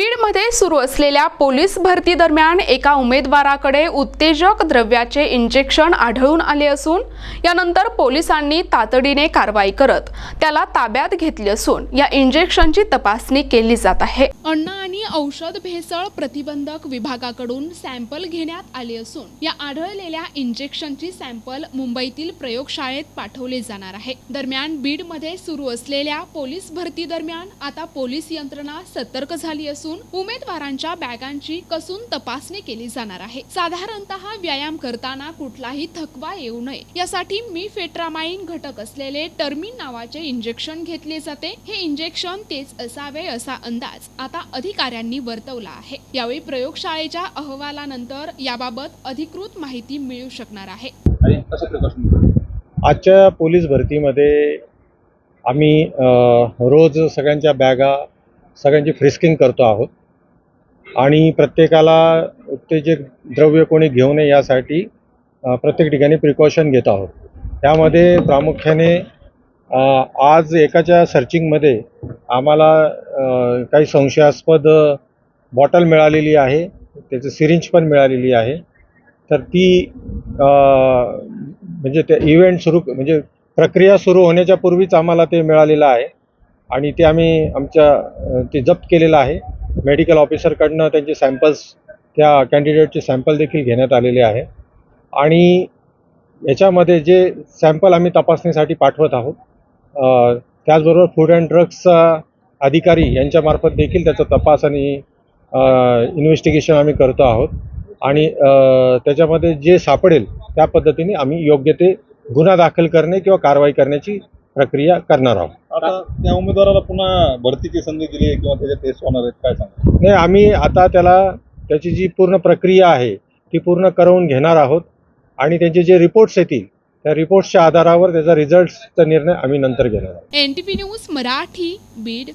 बीडमध्ये सुरू असलेल्या पोलीस भरती दरम्यान एका उमेदवाराकडे उत्तेजक द्रव्याचे इंजेक्शन आढळून आले असून यानंतर पोलिसांनी तातडीने कारवाई करत त्याला ताब्यात घेतले असून या इंजेक्शनची तपासणी केली जात आहे. अण्णा आणि औषध भेसळ प्रतिबंधक विभागाकडून सॅम्पल घेण्यात आले असून या आढळलेल्या इंजेक्शनची सॅम्पल मुंबईतील प्रयोगशाळेत पाठवले जाणार आहे. दरम्यान बीडमध्ये सुरू असलेल्या पोलीस भरती दरम्यान आता पोलीस यंत्रणा सतर्क झाली असून उमेदवारांच्या बॅगांची कसून तपासणी केली जाणार आहे. साधारणतः व्यायाम करताना कुठलाही थकवा येऊ नये. यासाठी मी फेट्रामाइन घटक असलेले टर्मिन नावाचे इंजेक्शन घेतले जाते. हे इंजेक्शन तेच असावे असा अंदाज आता अधिकाऱ्यांनी वर्तवला आहे. यावेळी प्रयोगशाळेच्या अहवालानंतर याबाबत अधिकृत माहिती मिळू शकणार आहे. आणि कसं प्रिकॉशन आजच्या पोलीस भरतीमध्ये आम्ही रोज सगळ्यांच्या बॅगा सगळ्यांची फ्रिस्किंग करतो आहोत. आणि प्रत्येकाला उत्तेजक द्रव्य कोणी घेऊ नये यासाठी प्रत्येक ठिकाणी प्रिकॉशन घेत आहोत. त्यामध्ये प्रामुख्याने आज एकाच्या सर्चिंगमध्ये आम्हाला काही संशयास्पद बॉटल मिळालेली आहे. त्याचं सिरिंज पण मिळालेली आहे. तर ती म्हणजे ते इव्हेंट सुरू म्हणजे प्रक्रिया सुरू होण्याच्या पूर्वीच आम्हाला ते मिळालेलं आहे. आणि ते आम्ही आमच्या ते जप्त केलेलं आहे. मेडिकल ऑफिसरकडनं त्यांचे सॅम्पल्स त्या कॅन्डिडेटचे सॅम्पल देखील घेण्यात आलेले आहे. आणि याच्यामध्ये जे सॅम्पल आम्ही तपासणीसाठी पाठवत आहोत त्याचबरोबर फूड अँड ड्रग्सचा अधिकारी यांच्यामार्फत देखील त्याचा तपास आणि इन्व्हेस्टिगेशन आम्ही करतो आहोत. आणि त्याच्यामध्ये जे सापडेल त्या पद्धतीने आम्ही योग्य ते गुन्हा दाखल करणे किंवा कारवाई करण्याची प्रक्रिया करणार आहोत. आता त्या उमेदवाराला पुन्हा भरतीची संधी दिली आहे किंवा त्याच्या टेस्ट होणार आहेत काय सांगा नाही आम्ही आता त्याला त्याची जी पूर्ण प्रक्रिया आहे ती पूर्ण करवून घेणार आहोत. आणि त्यांचे जे रिपोर्ट्स येतील त्या रिपोर्टच्या आधारावर त्याचा रिझल्टचा निर्णय आम्ही नंतर घेणार आहोत. न्यूज मराठी बीड.